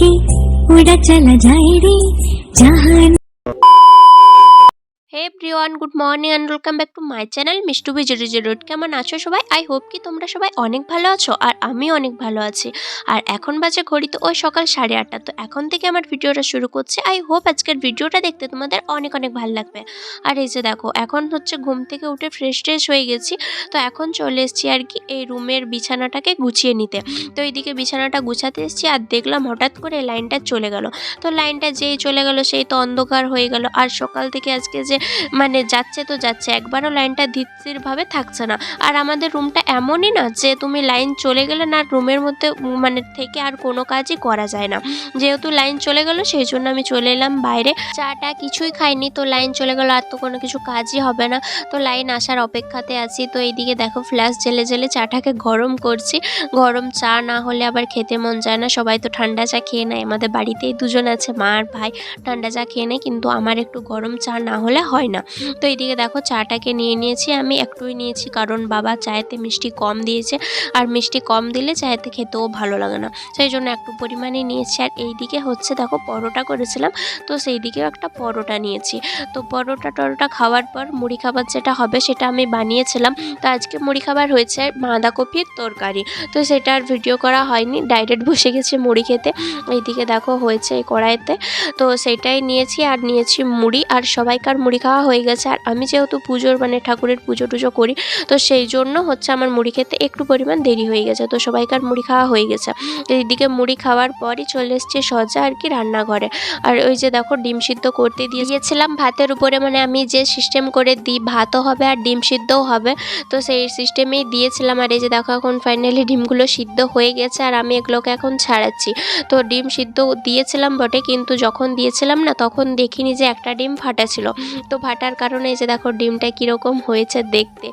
के उड़ा चला जाए रे जहाँ everyone good morning and welcome back to my channel Mishtu B zero zero কেমন আছো সবাই? আই হোপ কি তোমরা সবাই অনেক ভালো আছো আর আমি অনেক ভালো আছি। আর এখন বাজে ঘড়িতে ওই সকাল সাড়ে আটটা, তো এখন থেকে আমার ভিডিওটা শুরু করছি। আই হোপ আজকের ভিডিওটা দেখতে তোমাদের অনেক অনেক ভালো লাগবে। আর এই যে দেখো, এখন হচ্ছে ঘুম থেকে উঠে ফ্রেশ ট্রেশ হয়ে গেছি, তো এখন চলে এসেছি আর কি এই রুমের বিছানাটাকে গুছিয়ে নিতে। তো এইদিকে বিছানাটা গুছাতে এসেছি আর দেখলাম হঠাৎ করে লাইনটা চলে গেল। তো লাইনটা যেই চলে গেল সেই তো অন্ধকার হয়ে গেল। আর সকাল থেকে আজকে যে মানে যাচ্ছে তো যাচ্ছে, একবারও লাইনটা ধীরভাবে থাকছে না। আর আমাদের রুমটা এমনই না যে তুমি লাইন চলে গেলে না রুমের মধ্যে মানে থেকে আর কোনো কাজই করা যায় না। যেহেতু লাইন চলে গেল, সেই জন্য আমি চলে এলাম বাইরে। চাটা কিছুই খাইনি, তো লাইন চলে গেল, আর তো কোনো কিছু কাজই হবে না। তো লাইন আসার অপেক্ষাতে আছি, তো এইদিকে দেখো ফ্ল্যাশ জেলে জেলে চাটাকে গরম করছি। গরম চা না হলে আবার খেতে মন যায় না, সবাই তো ঠান্ডা চা খেয়ে নেয়। আমাদের বাড়িতেই দুজন আছে, মা আর ভাই। ঠান্ডা চা খেয়ে নেয়, কিন্তু আমার একটু গরম চা না হলে হয় না। তো এইদিকে দেখো চাটাকে নিয়ে নিয়েছি, আমি একটুই নিয়েছি কারণ বাবা চায়েতে মিষ্টি কম দিয়েছে আর মিষ্টি কম দিলে চায়েতে খেতেও ভালো লাগে না। সেই জন্য একটু পরিমাণে নিয়েছি আর এইদিকে হচ্ছে দেখো পরোটা করেছিলাম, তো সেই দিকেও একটা পরোটা নিয়েছি। তো পরোটা টরোটা খাওয়ার পর মুড়ি খাবার যেটা হবে সেটা আমি বানিয়েছিলাম। তো আজকে মুড়ি খাবার হয়েছে বাঁধাকপির তরকারি, তো সেটা আর ভিডিও করা হয়নি, ডাইরেক্ট বসে গেছে মুড়ি খেতে। এইদিকে দেখো হয়েছে এই কড়াইতে, তো সেটাই নিয়েছি আর নিয়েছি মুড়ি। আর সবাইকার মুড়ি খাওয়া হয়ে গেছে। আর আমি যেহেতু পুজোর মানে ঠাকুরের পুজো টুজো করি, তো সেই জন্য হচ্ছে আমার মুড়ি খেতে একটু পরিমাণ দেরি হয়ে গেছে। তো সবাইকার মুড়ি খাওয়া হয়ে গেছে। এইদিকে মুড়ি খাওয়ার পরই চলে এসছে সজা আর কি রান্নাঘরে। আর ওই যে দেখো ডিম সিদ্ধ করতে দিয়েছিলাম ভাতের উপরে মানে আমি যে সিস্টেম করে দিই ভাতও হবে আর ডিম সিদ্ধও হবে, তো সেই সিস্টেমেই দিয়েছিলাম। আর এই যে দেখো এখন ফাইনালি ডিমগুলো সিদ্ধ হয়ে গেছে আর আমি এগুলোকে এখন ছাড়াচ্ছি। তো ডিম সিদ্ধ দিয়েছিলাম বটে, কিন্তু যখন দিয়েছিলাম না, তখন দেখিনি যে একটা ডিম ফাটা ছিল। তো ফাটার কারণে যে দেখো ডিমটা কীরকম হয়েছে দেখতে।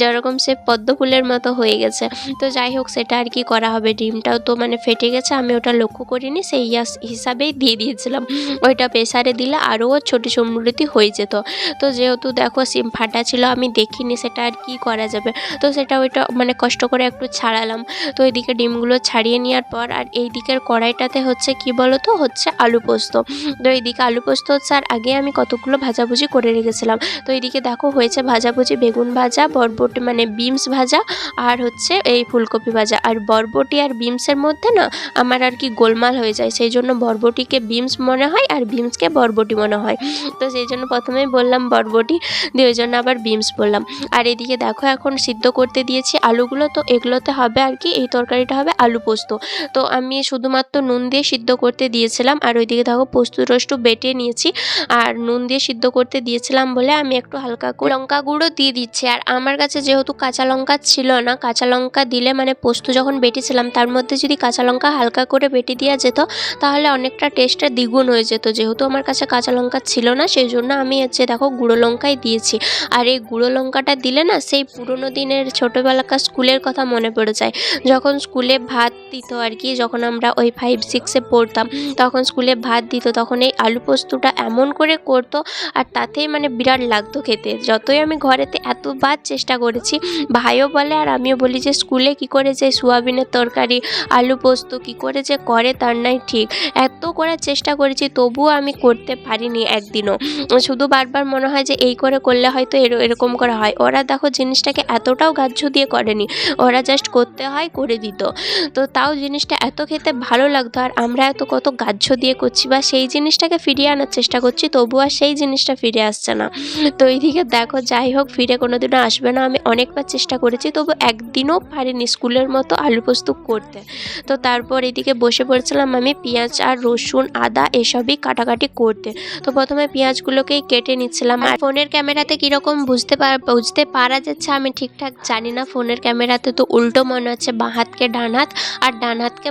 যেরকম সে পদ্ম ফুলের মতো হয়ে গেছে। তো যাই হোক, সেটা আর কি করা হবে? ডিমটাও তো মানে ফেটে গেছে, আমি ওটা লক্ষ্য করিনি, সেই হিসাবেই দিয়ে দিয়েছিলাম। ওইটা প্রেসারে দিলে আরও ছোটো সমৃদ্ধি হয়ে যেত। তো যেহেতু দেখো সিম ফাটা ছিল, আমি দেখিনি সেটা আর কি করা যাবে। তো সেটা ওইটা মানে কষ্ট করে একটু ছাড়ালাম। তো এইদিকে ডিমগুলো ছাড়িয়ে নেওয়ার পর, আর এই দিকের কড়াইটাতে হচ্ছে কি বলো তো হচ্ছে আলু পোস্ত। তো এইদিকে আলু পোস্ত হচ্ছে, আর আগে আমি কতগুলো ভাজাভুজি করে রেখেছিলাম তো এইদিকে দেখো হয়েছে ভাজাভুজি, বেগুন ভাজা, বরবটি মানে বিমস ভাজা আর হচ্ছে এই ফুলকপি ভাজা। আর বরবটি আর বিমসের মধ্যে না আমার আর কি গোলমাল হয়ে যায়, সেই জন্য বরবটিকে বিমস মনে হয় আর বিমসকে বরবটি মনে হয়। তো সেই জন্য প্রথমেই বললাম বরবটি, দিয়ে ওই জন্য আবার বিমস বললাম। আর এদিকে দেখো এখন সিদ্ধ করতে দিয়েছি আলুগুলো, তো এগুলোতে হবে আর কি, এই তরকারিটা হবে আলু পোস্ত। তো আমি শুধুমাত্র নুন দিয়ে সিদ্ধ করতে দিয়েছিলাম, আর ওইদিকে দেখো পোস্ত রোস্ট বেটে নিয়েছি, আর নুন দিয়ে সিদ্ধ করতে দিয়েছিলাম বলে আমি একটু হালকা লঙ্কা গুঁড়ো দিয়ে দিচ্ছি। আর আমার কাছে যেহেতু কাঁচা লঙ্কা ছিল না, কাঁচা লঙ্কা দিলে মানে পোস্ত যখন বেটেছিলাম, তার মধ্যে যদি কাঁচা লঙ্কা হালকা করে বেটে দেওয়া যেত, তাহলে অনেকটা টেস্টটা দ্বিগুণ হয়ে যেত। যেহেতু আমার কাছে কাঁচা লঙ্কা ছিল না সেই জন্য আমি হচ্ছে দেখো গুঁড়ো লঙ্কাই দিয়েছি। আর এই গুঁড়ো লঙ্কাটা দিলে না সেই পুরোনো দিনের ছোটোবেলাকার স্কুলের কথা মনে পড়ে যায়। যখন স্কুলে ভাত দিত আর কি, যখন আমরা ওই ফাইভ সিক্সে পড়তাম, তখন স্কুলে ভাত দিত, তখন এই আলু পোস্তটা এমন করে করতো, আর তাতেই মানে বিরাট লাগতো খেতে। যতই আমি ঘরেতে এতবার চেষ্টা করেছি, ভাইও বলে আর আমিও বলি যে, স্কুলে কি করে যে সোয়াবিনের তরকারি, আলু পোস্ত, কি করে যে করে তার নাই ঠিক। এত করার চেষ্টা করেছি, তবুও আমি করতে পারিনি একদিনও। শুধু বারবার মনে হয় যে, এই করে করলে হয়তো এর- এরকম করা হয়। ওরা দেখো জিনিসটাকে এতটাও গাহ্য দিয়ে করেনি। ওরা জাস্ট করতে হয়, করে দিত। তো তাও জিনিসটা এত খেতে ভালো লাগতো আর আমরা এত কত গাহ্য দিয়ে করছি বা সেই জিনিসটাকে ফিরিয়ে আনার চেষ্টা করছি তবু আর সেই জিনিসটা ফিরে আসছে না। তো এইদিকে দেখো, যাই হোক, ফিরে কোনোদিনও আসবে না। আমি অনেকবার চেষ্টা করেছি, তবু একদিনও পারিনি স্কুলের মতো আলু পোস্ত করতে। তো তারপর এদিকে বসে পড়েছিলাম আমি পেঁয়াজ আর রসুন, আদা এসবই কাটাকাটি করতে। তো প্রথমে পেঁয়াজগুলোকেই কেটে নিচ্ছিলাম। আর ফোনের ক্যামেরাতে কীরকম বুঝতে বুঝতে পারা যাচ্ছে, আমি ঠিকঠাক জানি না। ফোনের ক্যামেরাতে তো উল্টো মনে হচ্ছে, বাঁ হাতকে ডান হাত আর ডান হাতকে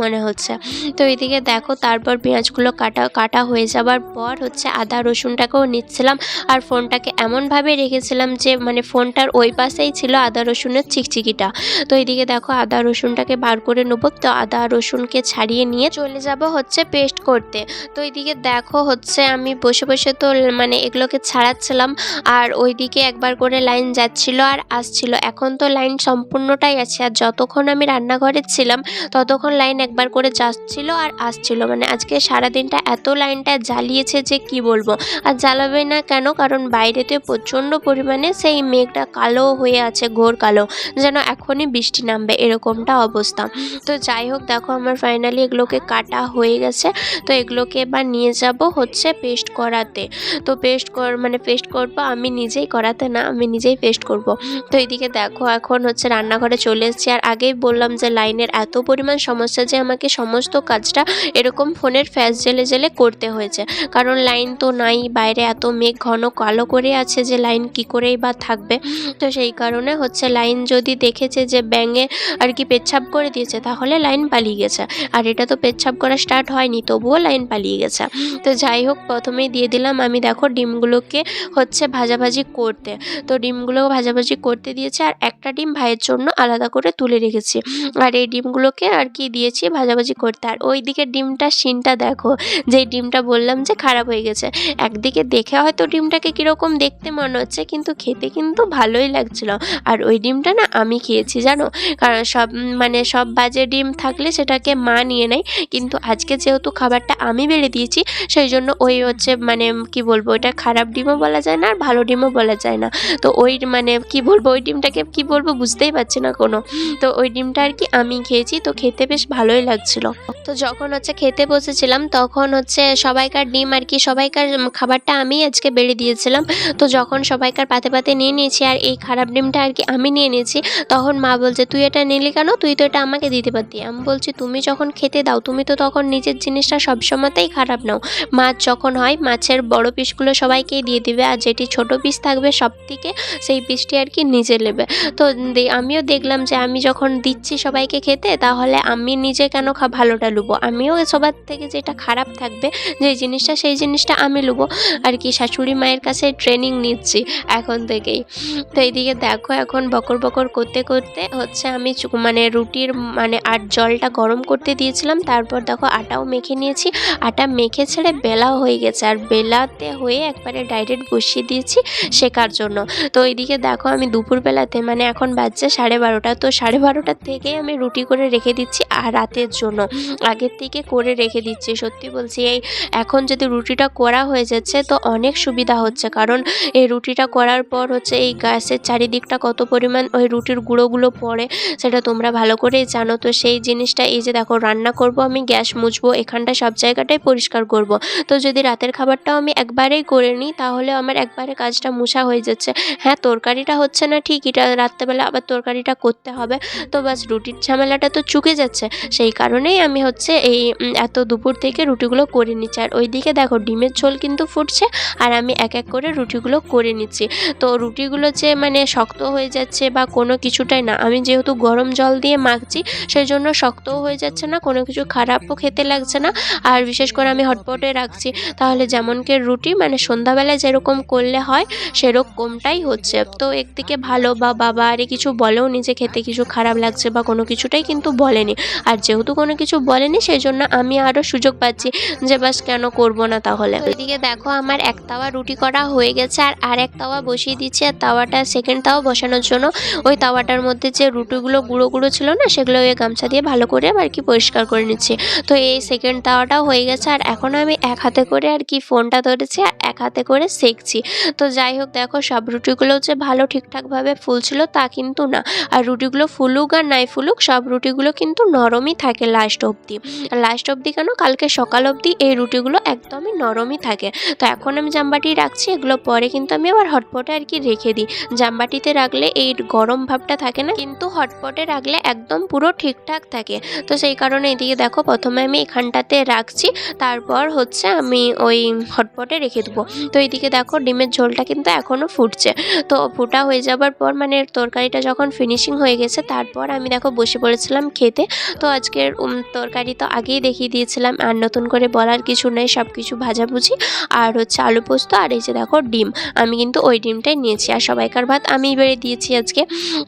মনে হচ্ছে। তো এদিকে দেখো, তারপর পেঁয়াজগুলো কাটা কাটা হয়ে যাবার পর হচ্ছে আদা রসুনটাকেও নিচ্ছিলাম। রেখেছিলাম আর ফোনটাকে এমনভাবে রেখেছিলাম যে মানে ফোনটার ওই পাশেই ছিল আদা, রসুনের চিকচিকিটা। তো এইদিকে দেখো, আদা, রসুনটাকে বার করে নেব। তো আদা, রসুনকে ছাড়িয়ে নিয়ে চলে যাব হচ্ছে পেস্ট করতে। তো এইদিকে দেখো হচ্ছে আমি বসে বসে তো মানে এগুলোকে ছাড়াচ্ছিলাম। আর ওইদিকে একবার করে লাইন যাচ্ছিল আর আসছিল। এখন তো লাইন সম্পূর্ণটাই আছে। আর যতক্ষণ আমি রান্নাঘরে ছিলাম, ততক্ষণ লাইন একবার করে যাচ্ছিল আর আসছিল। মানে আজকে সারাদিনটা এত লাইনটা জ্বালিয়েছে যে কি বলব? আর জ্বালাবে না কেন? কারণ বাইরেতে প্রচণ্ড পরিমাণে সেই মেঘটা কালো হয়ে আছে, ঘোর কালো, যেন এখনই বৃষ্টি নামবে, এরকমটা অবস্থা। তো যাই হোক, দেখো আমার ফাইনালি এগুলোকে কাটা হয়ে গেছে। তো এগুলোকে এবার নিয়ে যাব হচ্ছে পেস্ট করাতে। তো পেস্ট কর মানে পেস্ট করব আমি নিজেই, করাতে না, আমি নিজেই পেস্ট করব। তো এদিকে দেখো, এখন হচ্ছে রান্নাঘরে চলে এসেছি। আর আগেই বললাম যে লাইনের এত পরিমাণ সমস্যা যে আমাকে সমস্ত কাজটা এরকম ফোনের ফ্যাস জেলে জেলে করতে হয়েছে। কারণ লাইন তো নাই, বাইরে এত মেঘ ঘন কালো করে আছে যে লাইন কি করেই বা থাকবে। তো সেই কারণে হচ্ছে লাইন যদি দেখেছে যে ব্যাঙে আর কি পেচ্ছাপ করে দিয়েছে, তাহলে লাইন পালিয়ে গেছে। আর এটা তো পেচ্ছাপ করা স্টার্ট হয়নি, তবুও লাইন পালিয়ে গেছে। তো যাই হোক, প্রথমেই দিয়ে দিলাম আমি দেখো ডিমগুলোকে হচ্ছে ভাজাভাজি করতে। তো ডিমগুলো ভাজাভাজি করতে দিয়েছে আর একটা ডিম ভাইয়ের জন্য আলাদা করে তুলে রেখেছি। আর এই ডিমগুলোকে আর কি দিয়েছি ভাজাভাজি করতে। আর ওই দিকের ডিমটা সিনটা দেখো যে ডিমটা বললাম যে খারাপ হয়ে গেছে। একদিকে দেখে হয়তো ডিমটাকে কীরকম দেখতে মনে হচ্ছে, কিন্তু খেতে কিন্তু ভালোই লাগছিল। আর ওই ডিমটা না আমি খেয়েছি, জানো? কারণ সব মানে সব বাজে ডিম থাকলে সেটাকে মা নিয়ে নেয়। কিন্তু আজকে যেহেতু খাবারটা আমি বেড়ে দিয়েছি, সেই জন্য ওই হচ্ছে মানে কি বলব ওটা খারাপ ডিমও বলা যায় না, আর ভালো ডিমও বলা যায় না। তো ওই মানে কি বলব, ওই ডিমটাকে কি বলব বুঝতেই পারছি না কোনো। তো ওই ডিমটা আর কি আমি খেয়েছি, তো খেতে বেশ ভালোই লাগছিল। তো যখন হচ্ছে খেতে বসেছিলাম, তখন হচ্ছে সবাইকার ডিম আর কি, সবাইকার খাবারটা আমি আজকে বেড়ে দিয়েছিলাম। তো যখন সবাইকার পাতে পাতে নিয়ে নিয়েছি আর এই খারাপ ডিমটা আর কি আমি নিয়ে নিয়েছি, তখন মা বলছে, তুই এটা নিলি কেন? তুই তো এটা আমাকে দিতে পারতি। আমি বলছি, তুমি যখন খেতে দাও, তুমি তো তখন নিজের জিনিসটা সবসময়তেই খারাপ নাও। মাছ যখন হয়, মাছের বড় পিসগুলো সবাইকেই দিয়ে দিবে আর যেটি ছোট পিস থাকবে সব থেকে, সেই পিসটি আর কি নিজে নেবে। তো আমিও দেখলাম যে আমি যখন দিচ্ছি সবাইকে খেতে, তাহলে আমি নিজে কেন খা, ভালোটা লুবো? আমিও সবার থেকে যেটা খারাপ থাকবে, যে জিনিসটা, সেই জিনিসটা আমি লুবো। আর কি শাশুড়ি মায়ের কাছে ট্রেনিং নিচ্ছি এখন থেকেই। তো এইদিকে দেখো এখন বকর বকর করতে করতে হচ্ছে আমি মানে রুটির মানে আর জলটা গরম করতে দিয়েছিলাম, তারপর দেখো আটাও মেখে নিয়েছি। আটা মেখে ছেড়ে বেলাও হয়ে গেছে, আর বেলাতে হয়ে একবারে ডাইরেক্ট বসিয়ে দিয়েছি শেখার জন্য। তো এইদিকে দেখো আমি দুপুরবেলাতে মানে এখন বাজছে সাড়ে বারোটা, তো সাড়ে বারোটার থেকেই আমি রুটি করে রেখে দিচ্ছি আর রাতের জন্য। আগের থেকে করে রেখে দিচ্ছি, সত্যি বলছি, এই এখন যদি রুটিটা করা হয়ে যাচ্ছে তো অনেক সুবিধা হচ্ছে। কারণ এই রুটিটা করার পর হচ্ছে এই গ্যাসের চারিদিকটা কত পরিমাণ ওই রুটির গুঁড়োগুলো পড়ে, সেটা তোমরা ভালো করেই জানো। তো সেই জিনিসটা এই যে দেখো, রান্না করব আমি, গ্যাস মুছবো, এখানটা সব জায়গাটাই পরিষ্কার করব। তো যদি রাতের খাবারটাও আমি একবারেই করে নিই, তাহলে আমার একবারে কাজটা মুছা হয়ে যাচ্ছে। হ্যাঁ তরকারিটা হচ্ছে না ঠিক, এটা রাত্রেবেলা আবার তরকারিটা করতে হবে। তো বাস রুটির ঝামেলাটা তো চুকে যাচ্ছে। সেই কারণেই আমি হচ্ছে এই এত দুপুর থেকে রুটিগুলো করে নিচ্ছি। আর ওইদিকে দেখো, ডিমের ঝোল কিন্তু ফুটছে, আর আমি এক এক করে রুটিগুলো করে নিচ্ছি। তো রুটিগুলো যে মানে শক্ত হয়ে যাচ্ছে বা কোনো কিছুটাই না, আমি যেহেতু গরম জল দিয়ে মাখছি সেই জন্য শক্তও হয়ে যাচ্ছে না, কোনো কিছু খারাপও খেতে লাগছে না। আর বিশেষ করে আমি হটপটে রাখছি। তাহলে যেমন যেমনকে রুটি মানে সন্ধ্যাবেলায় যেরকম করলে হয় সেরকমটাই হচ্ছে। তো একদিকে ভালো বা বাবা আরে কিছু বলেও নিজে খেতে কিছু খারাপ লাগছে বা কোনো কিছুটাই কিন্তু বলেনি। আর যেহেতু কোনো কিছু বলেনি সেই জন্য আমি আরও সুযোগ পাচ্ছি যে বাস কেন করব না তাহলে। ওইদিকে দেখো আমার এক তাওয়া রুটি করা হয়ে গেছে আর আর এক তাওয়া বসিয়ে দিচ্ছি আর তাওয়াটা সেকেন্ড তাওয়া বসানোর জন্য। ওই তাওয়াটার মধ্যে যে রুটিগুলো গুঁড়ো গুঁড়ো ছিল না, সেগুলো ওই গামছা দিয়ে ভালো করে আর কি পরিষ্কার করে নিচ্ছি। তো এই সেকেন্ড তাওয়াটাও হয়ে গেছে আর এখন আমি এক হাতে করে আর কি ফোনটা ধরেছি আর এক হাতে করে সেঁকছি। তো যাই হোক, দেখো সব রুটিগুলো যে ভালো ঠিকঠাকভাবে ফুলছিল তা কিন্তু না। আর রুটিগুলো ফুলুক আর নাই ফুলুক, সব রুটিগুলো কিন্তু নরমই থাকে লাস্ট অবধি। লাস্ট অবধি কেন? কালকে সকাল অবধি এই রুটিগুলো একদমই নরমই থাকে। তো এখন আমি জামবাটি রাখছি, এগুলো পরে কিন্তু আমি আবার হটপটে আর কি রেখে দিই। জামবাটিতে রাখলে এই গরম ভাবটা থাকে না, কিন্তু হটপটে রাখলে একদম পুরো ঠিকঠাক থাকে। তো সেই কারণে এদিকে দেখো, প্রথমে আমি এখানটাতে রাখছি, তারপর হচ্ছে আমি ওই হটপটে রেখে দেবো। তো এইদিকে দেখো, ডিমের ঝোলটা কিন্তু এখনও ফুটছে। তো ফুটা হয়ে যাবার পর মানে তরকারিটা যখন ফিনিশিং হয়ে গেছে, তারপর আমি দেখো বসে পড়েছিলাম খেতে। তো আজকের তরকারি তো আগেই দেখিয়ে দিয়েছিলাম, আর নতুন করে বলার কিছু নেই সব কিছু ভাজাভুজি। আর হচ্ছে আলু পোস্ত পোস্ত আর এই যে দেখো ডিম, আমি কিন্তু ওই ডিমটাই নিয়েছি। আর সবাইকার ভাত আমি বেড়ে দিয়েছি আজকে।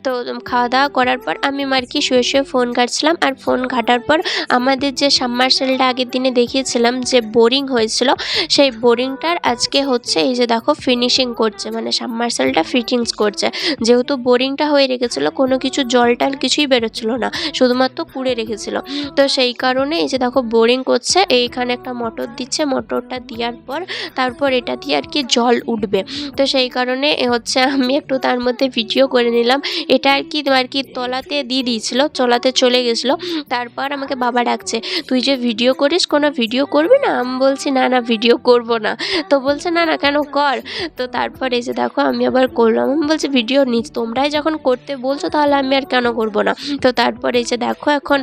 তো খাওয়া দাওয়া করার পর আমি আর কি শুয়ে শুয়ে ফোন ঘাটছিলাম। আর ফোন ঘাটার পর আমাদের যে সাবমার্সেলটা আগের দিনে দেখিয়েছিলাম যে বোরিং হয়েছিল, সেই বোরিংটার আজকে হচ্ছে এই যে দেখো ফিনিশিং করছে। মানে সাবমার্সেলটা ফিটিংস করছে। যেহেতু বোরিংটা হয়ে রেখেছিল, কোনো কিছু জল টল কিছুই বেরোচ্ছিল না, শুধুমাত্র কুড়ে রেখেছিল। তো সেই কারণে এই যে দেখো বোরিং করছে। এইখানে একটা মোটর দিচ্ছে। মোটরটা দেওয়ার পর তারপর এটা দিয়ে আর কি জল উঠবে। তো সেই কারণে হচ্ছে আমি একটু তার মধ্যে ভিডিও করে নিলাম। এটা আর কি আর কি তলাতে দিয়ে দিয়েছিলো চলাতে চলে গেছিল। তারপর আমাকে বাবা ডাকছে, তুই যে ভিডিও করিস, কোনো ভিডিও করবি না? আমি বলছি, না না ভিডিও করব না। তো বলছে, না না, কেন কর? তো তারপর এসে দেখো, আমি আবার করলাম। আমি বলছি ভিডিও নিচ তোমরাই যখন করতে বলছো, তাহলে আমি আর কেন করব না? তো তারপর যে দেখো, এখন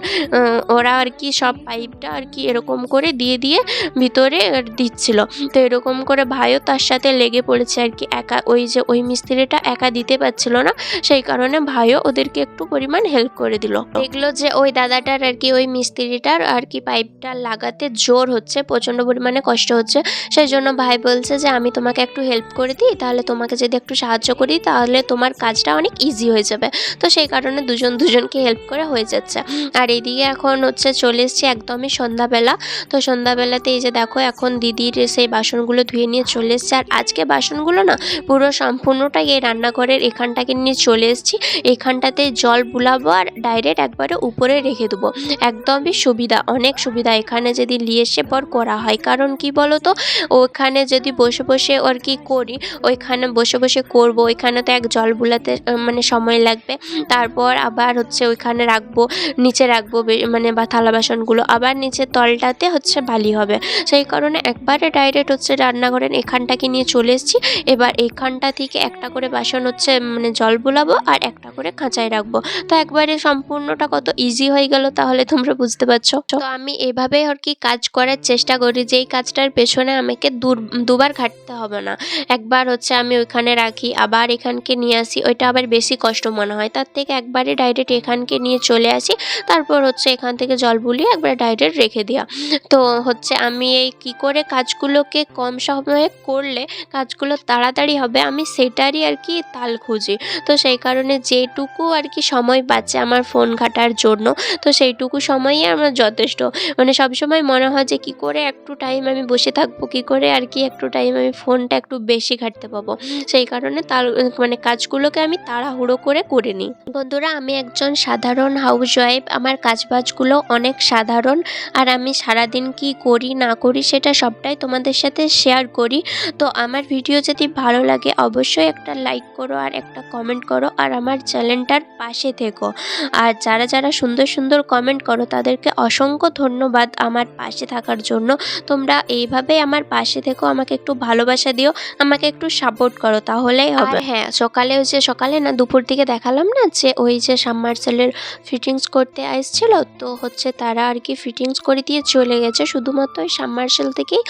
ওরা আর কি সব পাইপটা আর কি এরকম করে দিয়ে দিয়ে ভিতরে দিচ্ছিল। তো এরকম করে ভাইও তার সাথে লেগে পড়েছে আর কি। একা ওই যে ওই মিস্ত্রিটা একা দিতে পারছিল না, সেই কারণে ভাইও ওদেরকে একটু পরিমাণ হেল্প করে দিল। দেখল যে ওই দাদাটার আর কি ওই মিস্ত্রিটার আর কি পাইপটা লাগাতে জোর হচ্ছে, প্রচণ্ড পরিমাণে কষ্ট হচ্ছে। সেই জন্য ভাই বলছে যে, আমি তোমাকে একটু হেল্প করে দিই, তাহলে তোমাকে যদি একটু সাহায্য করি, তাহলে তোমার কাজটা অনেক ইজি হয়ে যাবে। তো সেই কারণে দুজন দুজনকে হেল্প করে হয়ে যাচ্ছে। আর এইদিকে এখন হচ্ছে চলে এসছি একদমই সন্ধ্যাবেলা। তো সন্ধ্যাবেলাতে এই যে দেখো, এখন দিদির সেই বাসনগুলো ধুয়ে নিয়ে চলে এসছে। আর আজকে বাসনগুলো না পুরো সম্পূর্ণটাই এই রান্নাঘরের এখানটাকে নিয়ে চলে এসেছি। এখানটাতে জল বুলাবো আর ডাইরেক্ট একবারে উপরে রেখে দেবো। একদমই সুবিধা, অনেক সুবিধা। এখানে যদি নিয়ে এসে পর করা হয়। কারণ কি বলো তো ওখানে যদি বসে বসে আর কি করি, ওইখানে বসে বসে করব। ওইখানে তো এক জল বুলাতে মানে সময় লাগবে। তারপর আবার হচ্ছে ওইখানে রাখব, নিচে রাখব মানে বা থালা বাসনগুলো। আবার নিচে তলটাতে হচ্ছে বালি হবে। সেই কারণে একবারে ডাইরেক্ট হচ্ছে রান্নাঘরের এখানটাকে নিয়ে চলে এসেছি। এবার এইখানটা থেকে একটা করে বাসন হচ্ছে মানে জল বুলাবো আর একটা করে খাঁচায় রাখব। তো একবারে সম্পূর্ণটা কত ইজি হয়ে গেল তাহলে তোমরা বুঝতে পারছ। তো আমি এভাবেই আর কি কাজ করার চেষ্টা করি যে এই কাজটার পেছনে আমাকে দুবার খাটতে হবে না। একবার হচ্ছে আমি ওইখানে রাখি, আবার এখানকে নিয়ে আসি, ওইটা আবার বেশি কষ্ট মনে হয়। তার থেকে একবারে ডাইরেক্ট এখানকে নিয়ে চলে আসি, তারপর হচ্ছে এখান থেকে জল বুলিয়ে একবার ডাইরেক্ট রেখে দেওয়া। তো হচ্ছে আমি এই কি করে কাজগুলোকে কম সময়ে করলে কাজগুলো তাড়াতাড়ি হবে, আমি সেটারই আর কি তাল খুঁজি। তো সেই কারণে যেটুকু আর কি সময় বাঁচে আমার ফোন ঘাটার জন্য, তো সেইটুকু সময়ই আমার যথেষ্ট। মানে সবসময় মনে হয় যে, কি করে একটু টাইম আমি বসে থাকব, কি করে আর কি একটু টাইম আমি ফোনটা একটু বেশি ঘাটতে পাবো? সেই কারণে তার মানে কাজগুলোকে আমি তাড়াহুড়ো করে করে নিই। বন্ধুরা, আমি একজন সাধারণ হাউস ওয়াইফ আমার কাজবাজগুলো অনেক সাধারণ, আর আমি সারাদিন কি করি, না করি, সেটা সবটাই তোমাদের সাথে শেয়ার করি। তো আমার ভিডিও যদি ভালো লাগে, অবশ্যই একটা লাইক করো আর একটা কমেন্ট করো আর আমার চ্যানেলটার পাশে থেকো। আর যারা যারা সুন্দর সুন্দর কমেন্ট করো, তাদেরকে অসংখ্য ধন্যবাদ আমার পাশে থাকার জন্য। তোমরা এইভাবে আমার পাশে থেকো, আমাকে একটু ভালোবাসা দিও, আমাকে একটু সাপোর্ট করো, তাহলেই হবে। হ্যাঁ সকালে ওই যে, সকালে না দুপুর দিকে দেখালাম না যে, ওই যে সাবমার্সেলের ফিটিংস করতে আসছিল, তো হচ্ছে তারা আর কি ফিটিংস করে দিয়ে চলে গেছে। শুধুমাত্র ওই সাবমার্সেল থেকেই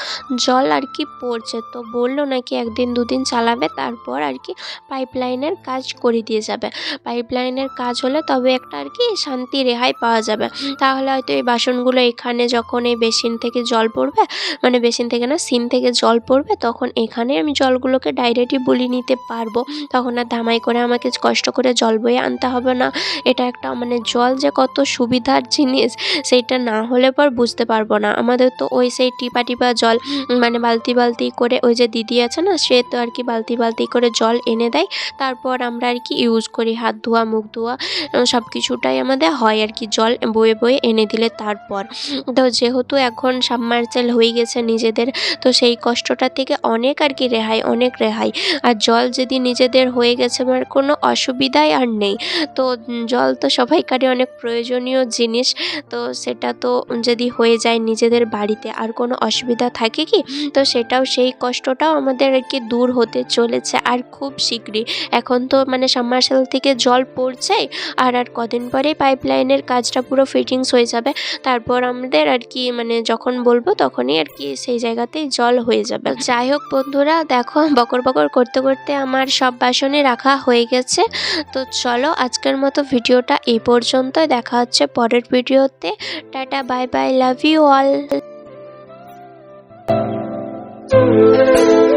জল আর কি পড়ছে। তো বলল নাকি একদিন দুদিন চালাবে, তারপর আর কি পাইপলাইনের কাজ করে দিয়ে যাবে। পাইপলাইনের কাজ হলে তবে একটা আর কি শান্তি রেহাই পাওয়া যাবে। তাহলে হয়তো এই বাসনগুলো এখানে যখন এই বেসিন থেকে জল পড়বে মানে বেসিন থেকে না সিন থেকে জল পড়বে, তখন এখানে আমি জলগুলোকে ডাইরেক্টই বলি নিতে পারব। তখন আর ধামাই করে আমাকে কষ্ট করে জল বয়ে আনতে হবে না। এটা একটা মানে জল যে কত সুবিধার জিনিস, সেইটা না হলে পর বুঝতে পারব না। আমাদের তো ওই সেই টিপা টিপা জল মানে বালতি বালতি করে ওই যে দিদি আছে না, সে তো আর কি বালতি বালতি করে জল এনে দেয়। তারপর আমরা আর কি ইউজ করি হাত ধোয়া, মুখ ধোয়া সব কিছুটাই আমাদের হয় আর কি, জল বয়ে বয়ে এনে দিলে তারপর। তো যেহেতু এখন সাবমার্সেল হয়ে গেছে নিজেদের, তো সেই কষ্টটা থেকে অনেক আর কি রেহাই, অনেক রেহাই। আর জল যদি নিজেদের হয়ে গেছে, আমার কোনো অসুবিধাই আর নেই। তো জল তো সবাইকারই অনেক প্রয়োজনীয় জিনিস। তো সেটা তো যদি হয়ে যায় নিজেদের বাড়িতে, আর কোনো অসুবিধা থাকে কি? তো সেটাও সেই কষ্টটাও আমাদের আর কি দূর হতে চলেছে আর খুব শীঘ্রই। এখন তো মানে সাবমার্সেল থেকে জল পড়ছে আর আর কদিন পরেই পাইপলাইনের কাজটা পুরো ফিটিংস হয়ে যাবে। তারপর আমাদের আর কি মানে যখন বলব তখনই আর কি সেই জায়গাতেই জল হয়ে যাবে। যাই হোক বন্ধুরা, দেখো বকর বকর করতে করতে আমার সব বাসনে রাখা হয়ে গেছে। তো চলো আজকের মতো ভিডিওটা এই পর্যন্তই। দেখা হচ্ছে পরের ভিডিওতে। Tata bye bye love you all Música